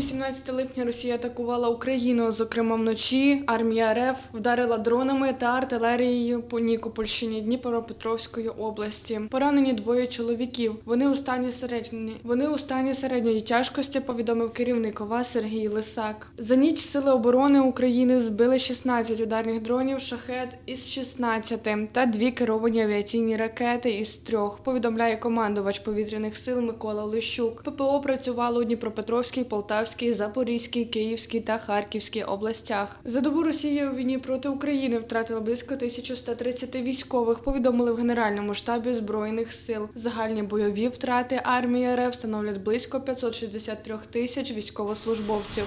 18 липня Росія атакувала Україну. Зокрема, вночі армія РФ вдарила дронами та артилерією по Нікопольщині Дніпропетровської області. Поранені двоє чоловіків. Вони у стані середньої вони у стані середньої тяжкості. Повідомив керівник ОВА Сергій Лисак. За ніч сили оборони України збили 16 ударних дронів шахет із 16 та дві керовані авіаційні ракети із трьох. Повідомляє командувач повітряних сил Микола Лищук. ППО працювало у Дніпропетровській, Полтавській, Запорізькій, Київській та Харківській областях. За добу Росія у війні проти України втратила близько 1130 військових. Повідомили в Генеральному штабі збройних сил. Загальні бойові втрати армії РФ становлять близько 563 тисяч військовослужбовців.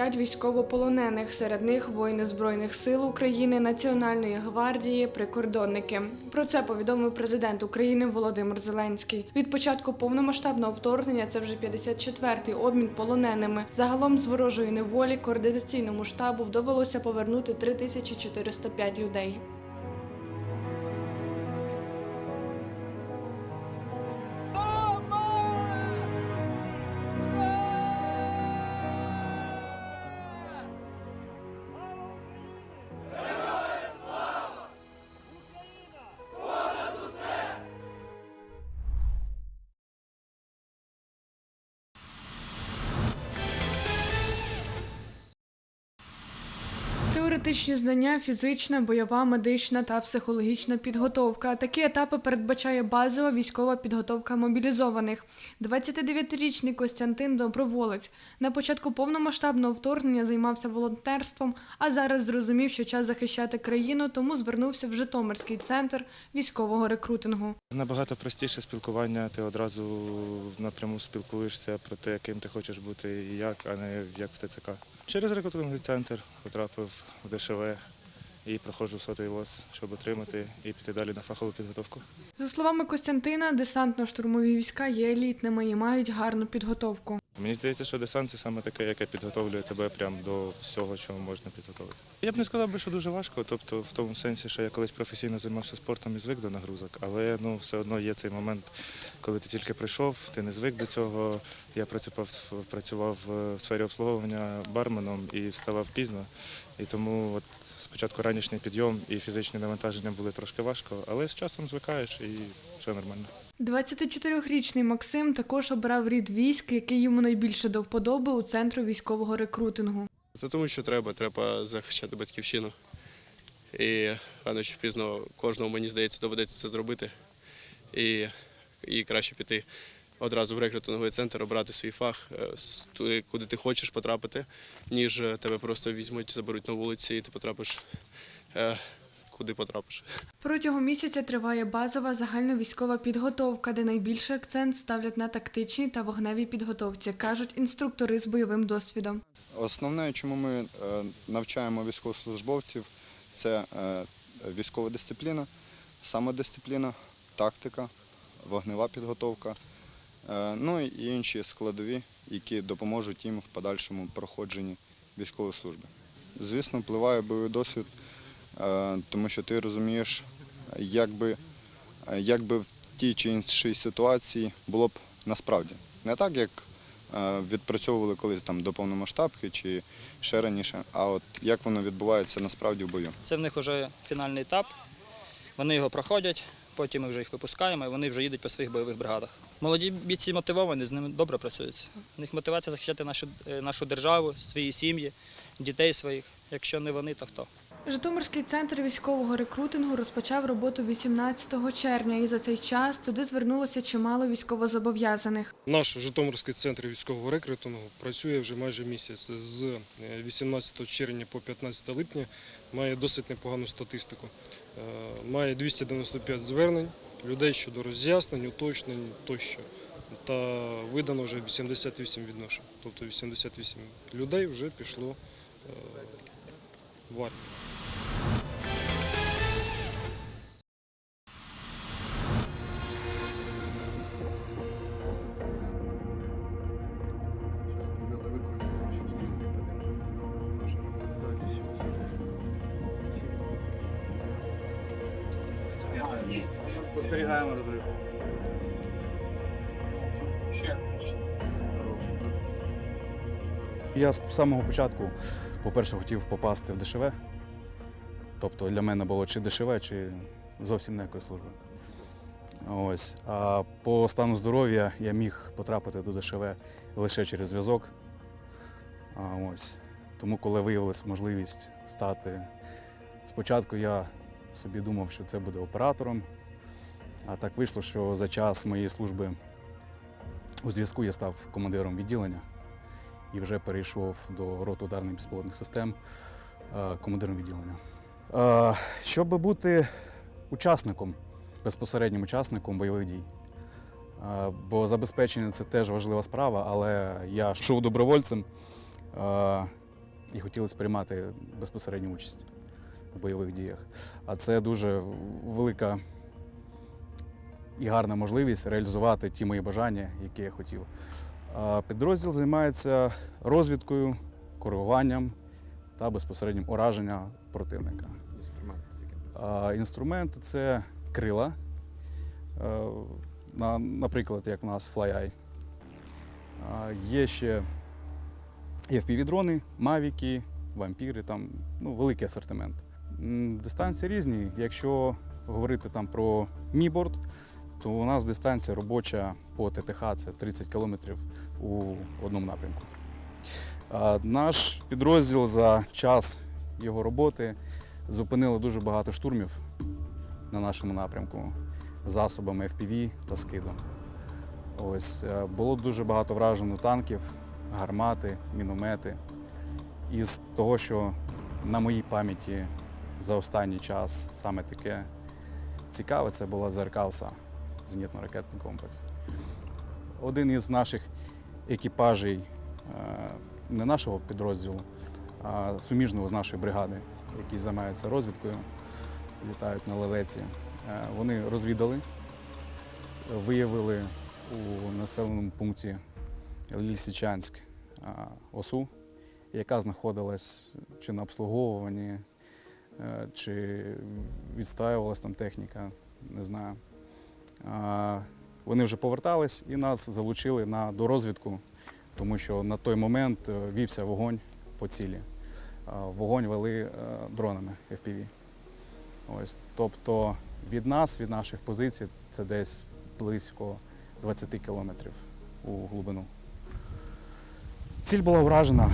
95 військовополонених. Серед них воїни збройних сил України, Національної гвардії, прикордонники. Про це повідомив президент України Володимир Зеленський. Від початку повномасштабного вторгнення це вже 54-й обмін полоненими. Загалом з ворожої неволі координаційному штабу довелося повернути 3405 людей. Теоретичні знання, фізична, бойова, медична та психологічна підготовка. Такі етапи передбачає базова військова підготовка мобілізованих. 29-річний Костянтин Доброволець на початку повномасштабного вторгнення займався волонтерством, а зараз зрозумів, що час захищати країну, тому звернувся в Житомирський центр військового рекрутингу. Набагато простіше спілкування, ти одразу напряму спілкуєшся про те, яким ти хочеш бути і як, а не як в ТЦК. Через рекрутинговий центр потрапив в ДШВ і проходжу сотий ВОЗ, щоб отримати і піти далі на фахову підготовку. За словами Костянтина, десантно-штурмові війська є елітними і мають гарну підготовку. Мені здається, що десант це саме таке, яке підготовлює тебе прямо до всього, чого можна підготовити. Я б не сказав би, що дуже важко, тобто в тому сенсі, що я колись професійно займався спортом і звик до нагрузок, але ну все одно є цей момент, коли ти тільки прийшов, ти не звик до цього. Я працював, працював в сфері обслуговування барменом і вставав пізно. І тому от спочатку ранішній підйом і фізичні навантаження були трошки важко, але з часом звикаєш і все нормально. 24-річний Максим також обрав рід військ, який йому найбільше до вподоби у центру військового рекрутингу. Це тому, що треба, треба захищати батьківщину. І рано чи пізно кожному, мені здається, доведеться це зробити. І, і краще піти одразу в рекрутинговий центр, обрати свій фах, е, куди ти хочеш потрапити, ніж е, тебе просто візьмуть, заберуть на вулиці, і ти потрапиш е, куди потрапиш. Протягом місяця триває базова загальновійськова підготовка, де найбільший акцент ставлять на тактичній та вогневій підготовці, кажуть інструктори з бойовим досвідом. Основне, чому ми е, навчаємо військовослужбовців, це е, військова дисципліна, самодисципліна, тактика, вогнева підготовка, е, ну і інші складові, які допоможуть їм в подальшому проходженні військової служби. Звісно, впливає бойовий досвід, тому що ти розумієш, як би, е, як би в тій чи іншій ситуації було б насправді. Не так, як е, відпрацьовували колись там до повномасштабки чи ще раніше, а от як воно відбувається насправді в бою. Це в них вже фінальний етап. Вони його проходять, потім ми вже їх випускаємо і вони вже їдуть по своїх бойових бригадах. Молоді бійці мотивовані, з ними добре працюється. У них мотивація захищати нашу, е, нашу державу, свої сім'ї, дітей своїх. Якщо не вони, то хто? Житомирський центр військового рекрутингу розпочав роботу 18 червня, і за цей час туди звернулося чимало військовозобов'язаних. Наш Житомирський центр військового рекрутингу працює вже майже місяць. З е, 18 червня по 15 липня має досить непогану статистику. Е, Має 295 звернень людей щодо роз'яснень, уточнень тощо. Та видано вже 88 відношень. Тобто 88 людей вже пішло е, в армію. Спостерігаємо розрив. Ще Я з самого початку, по-перше, хотів попасти в ДШВ. Тобто для мене було чи ДШВ, чи зовсім ніякої служби. Ось. А по стану здоров'я я міг потрапити до ДШВ лише через зв'язок. А ось. Тому, коли виявилася можливість стати, спочатку я собі думав, що це буде оператором. А так вийшло, що за час моєї служби у зв'язку я став командиром відділення і вже перейшов до роти ударних безпілотних систем е, командиром відділення. Е, Щоб бути учасником, безпосереднім учасником бойових дій. Е, Бо забезпечення це теж важлива справа, але я йшов добровольцем і хотілося приймати безпосередню участь в бойових діях. А це дуже велика і гарна можливість реалізувати ті мої бажання, які я хотів. Підрозділ займається розвідкою, коригуванням та безпосереднім ураженням противника. А Інструменти це крила, е, наприклад, як в нас FlyEye. Є ще FPV-дрони, мавіки, вампіри, там ну, великий асортимент. Дистанції різні. Якщо говорити там про міборд, то у нас дистанція робоча по ТТХ це 30 кілометрів у одному напрямку. Наш підрозділ за час його роботи зупинили дуже багато штурмів на нашому напрямку засобами FPV та скидом. Ось е, було дуже багато вражено танків, гармати, міномети. Із того, що на моїй пам'яті за останній час саме таке цікаве, це була ЗРК «Оса» зенітно-ракетний комплекс. Один із наших екіпажей е, не нашого підрозділу, а суміжного з нашої бригади, які займаються розвідкою, літають на лелеці. Е, Вони розвідали, виявили у населеному пункті Лісичанськ е, осу, яка знаходилась чи на обслуговуванні, чи відстаювалась там техніка, не знаю. Вони вже повертались і нас залучили на дорозвідку, тому що на той момент е, вівся вогонь по цілі. Вогонь вели е, дронами FPV. Ось, тобто від нас, від наших позицій, це десь близько 20 кілометрів у глибину. Ціль була вражена.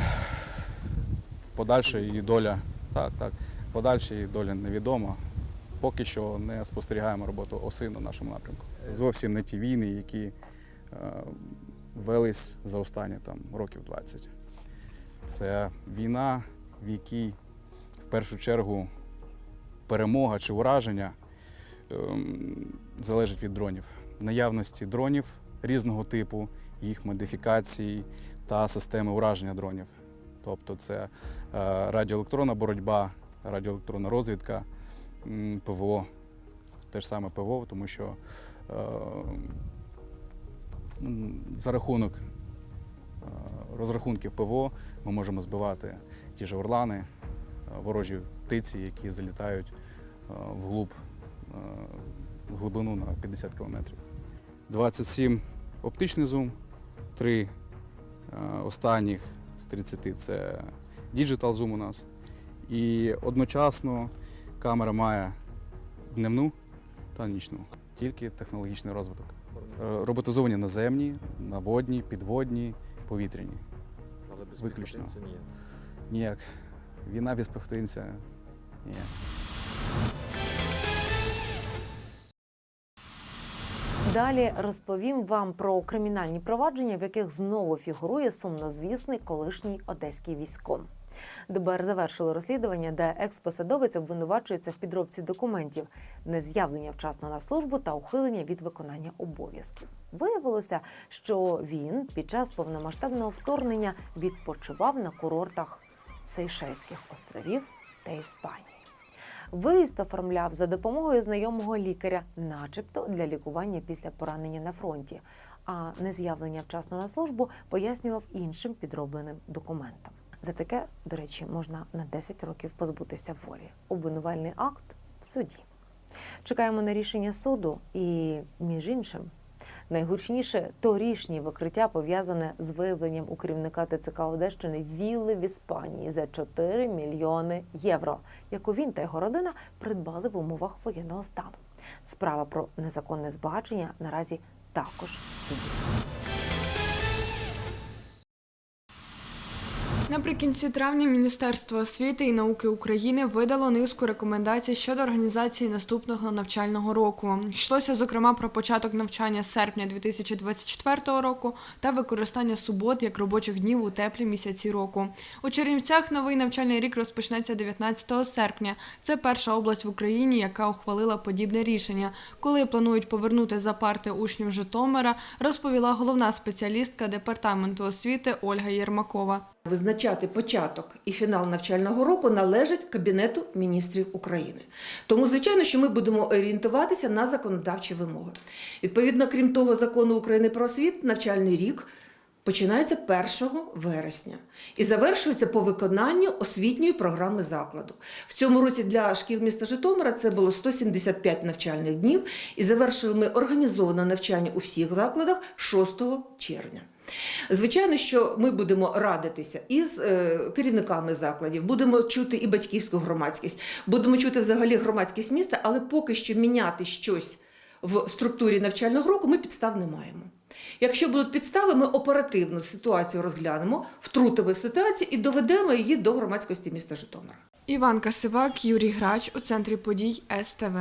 Подальша її доля, так, так, подальша її доля невідома. Поки що не спостерігаємо роботу оси на нашому напрямку. Зовсім не ті війни, які е, велись за останні там, років 20. Це війна, в якій в першу чергу перемога чи ураження ем, залежить від дронів. Наявності дронів різного типу, їх модифікацій та системи ураження дронів. Тобто це е, радіоелектронна боротьба, радіоелектронна розвідка, ПВО, те ж саме ПВО, тому що е, за рахунок е, розрахунків ПВО ми можемо збивати ті ж орлани, е, ворожі птиці, які залітають е, вглуб, е, в глибину на 50 кілометрів. 27 оптичний зум, три е, останніх з 30 це діджитал зум у нас. І одночасно камера має дневну та нічну, тільки технологічний розвиток. Е, Роботизовані наземні, наводні, підводні, повітряні. Але без Виключно. піхотинця ніяк. Ніяк. Війна без пехотинця. Ніяк. Далі розповім вам про кримінальні провадження, в яких знову фігурує сумнозвісний колишній одеський військом. ДБР завершило розслідування, де експосадовець обвинувачується в підробці документів, нез'явлення вчасно на службу та ухилення від виконання обов'язків. Виявилося, що він під час повномасштабного вторгнення відпочивав на курортах Сейшельських островів та Іспанії. Виїзд оформляв за допомогою знайомого лікаря, начебто для лікування після поранення на фронті, а нез'явлення вчасно на службу пояснював іншим підробленим документам. За таке, до речі, можна на 10 років позбутися волі. Обвинувальний акт в суді. Чекаємо на рішення суду і, між іншим, найгучніше торішнє викриття пов'язане з виявленням у керівника ТЦК Одещини вілли в Іспанії за 4 мільйони євро, яку він та його родина придбали в умовах воєнного стану. Справа про незаконне збагачення наразі також в суді. Наприкінці травня Міністерство освіти і науки України видало низку рекомендацій щодо організації наступного навчального року. Йшлося зокрема про початок навчання серпня 2024 року та використання субот як робочих днів у теплі місяці року. У Чернівцях новий навчальний рік розпочнеться 19 серпня. Це перша область в Україні, яка ухвалила подібне рішення. Коли планують повернути за парти учнів Житомира, розповіла головна спеціалістка департаменту освіти Ольга Єрмакова. Визначати початок і фінал навчального року належить Кабінету міністрів України. Тому, звичайно, що ми будемо орієнтуватися на законодавчі вимоги. Відповідно, крім того, закону України про освіт, навчальний рік починається 1 вересня і завершується по виконанню освітньої програми закладу. В цьому році для шкіл міста Житомира це було 175 навчальних днів, і завершили ми організоване навчання у всіх закладах 6 червня. Звичайно, що ми будемо радитися із е, керівниками закладів, будемо чути і батьківську громадськість, будемо чути взагалі громадськість міста, але поки що міняти щось в структурі навчального року ми підстав не маємо. Якщо будуть підстави, ми оперативно ситуацію розглянемо, втрутимо в ситуацію і доведемо її до громадськості міста Житомира. Іван Касивак, Юрій Грач у центрі подій СТВ.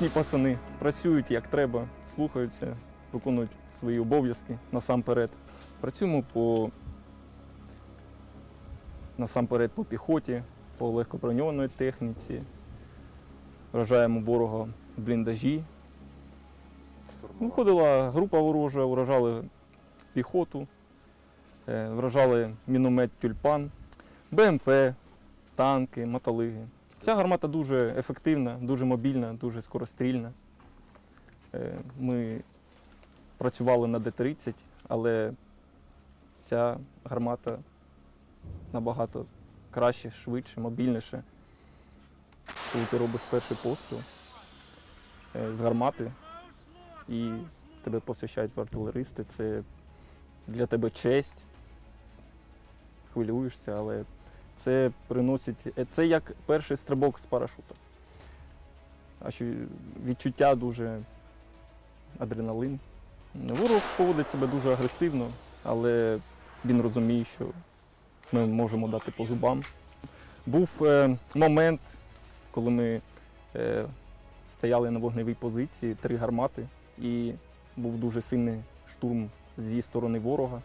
Класні пацани, працюють як треба, слухаються, виконують свої обов'язки насамперед. Працюємо по насамперед по піхоті, по легкоброньованій техніці, вражаємо ворога в бліндажі. Виходила група ворожа, вражали піхоту, е, вражали міномет тюльпан, БМП, танки, мотолиги. Ця гармата дуже ефективна, дуже мобільна, дуже скорострільна. Е, Ми працювали на Д-30, але ця гармата набагато краще, швидше, мобільніше. Коли ти робиш перший постріл е, з гармати і тебе посвящають в артилеристи, це для тебе честь. Хвилюєшся, але це приносить. е, Це як перший стрибок з парашута. А що відчуття дуже адреналин. Ворог поводить себе дуже агресивно, але він розуміє, що ми можемо дати по зубам. Був е, момент, коли ми е, стояли на вогневій позиції, три гармати, і був дуже сильний штурм зі сторони ворога.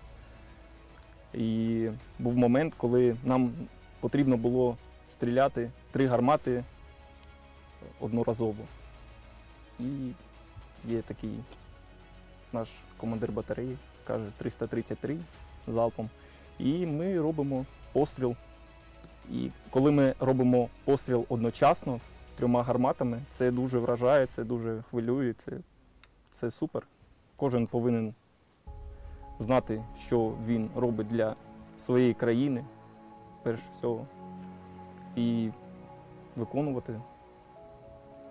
І був момент, коли нам потрібно було стріляти три гармати одноразово. І є такий наш командир батареї, каже 333 залпом. І ми робимо постріл. І коли ми робимо постріл одночасно трьома гарматами, це дуже вражає, це дуже хвилює, це, це супер. Кожен повинен знати, що він робить для своєї країни, перш всього, і виконувати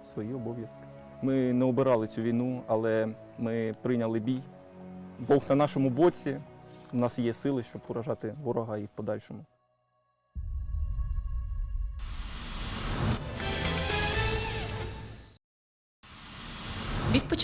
свої обов'язки. Ми не обирали цю війну, але ми прийняли бій. Бог на нашому боці, у нас є сили, щоб поражати ворога і в подальшому.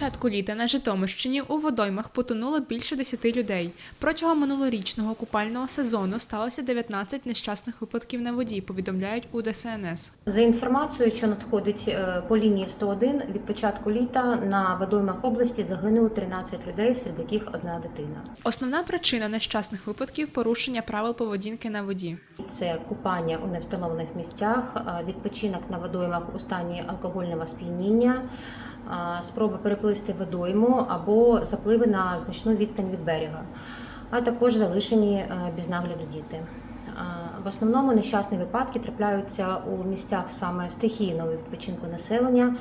Початку літа на Житомирщині у водоймах потонуло більше 10 людей. Протягом минулорічного купального сезону сталося 19 нещасних випадків на воді, повідомляють у ДСНС. За інформацією, що надходить е, по лінії 101, від початку літа на водоймах області загинуло 13 людей, серед яких одна дитина. Основна причина нещасних випадків порушення правил поведінки на воді. Це купання у невстановлених місцях, е, відпочинок на водоймах у стані алкогольного сп'яніння, спроба переплисти водойму або запливи на значну відстань від берега, а також залишені е, без нагляду діти. В основному нещасні випадки трапляються у місцях саме стихійного відпочинку населення,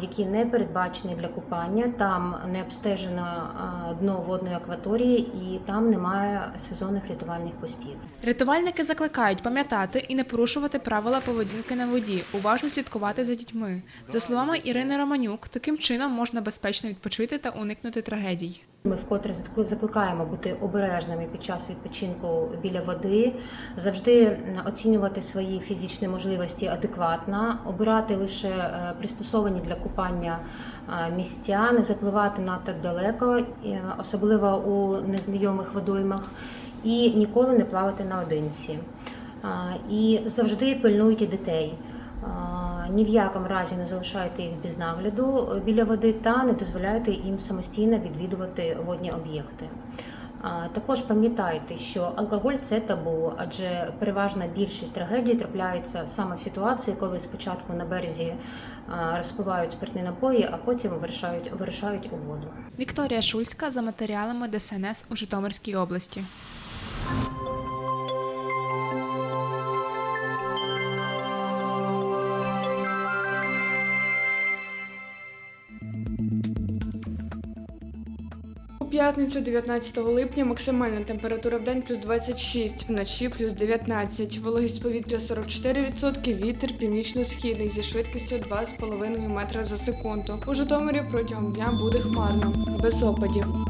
які не передбачені для купання. Там не обстежено дно водної акваторії і там немає сезонних рятувальних постів. Рятувальники закликають пам'ятати і не порушувати правила поведінки на воді, уважно слідкувати за дітьми. За словами Ірини Романюк, таким чином можна безпечно відпочити та уникнути трагедій. Ми вкотре закли- закликаємо бути обережними під час відпочинку біля води, завжди оцінювати свої фізичні можливості адекватно, обирати лише е, пристосовані для купання е, місця, не запливати надто далеко, е, особливо у незнайомих водоймах, і ніколи не плавати наодинці. І завжди пильнуйте дітей. Ні в якому разі не залишайте їх без нагляду біля води та не дозволяйте їм самостійно відвідувати водні об'єкти. Також пам'ятайте, що алкоголь це табу, адже переважна більшість трагедій трапляється саме в ситуації, коли спочатку на березі розпивають спиртні напої, а потім вирішають, вирішають у воду. Вікторія Шульська за матеріалами ДСНС у Житомирській області. П'ятницю, 19 липня, максимальна температура в день плюс 26, вночі плюс 19, вологість повітря 44%, вітер північно-східний зі швидкістю 2,5 метра за секунду. У Житомирі протягом дня буде хмарно, без опадів.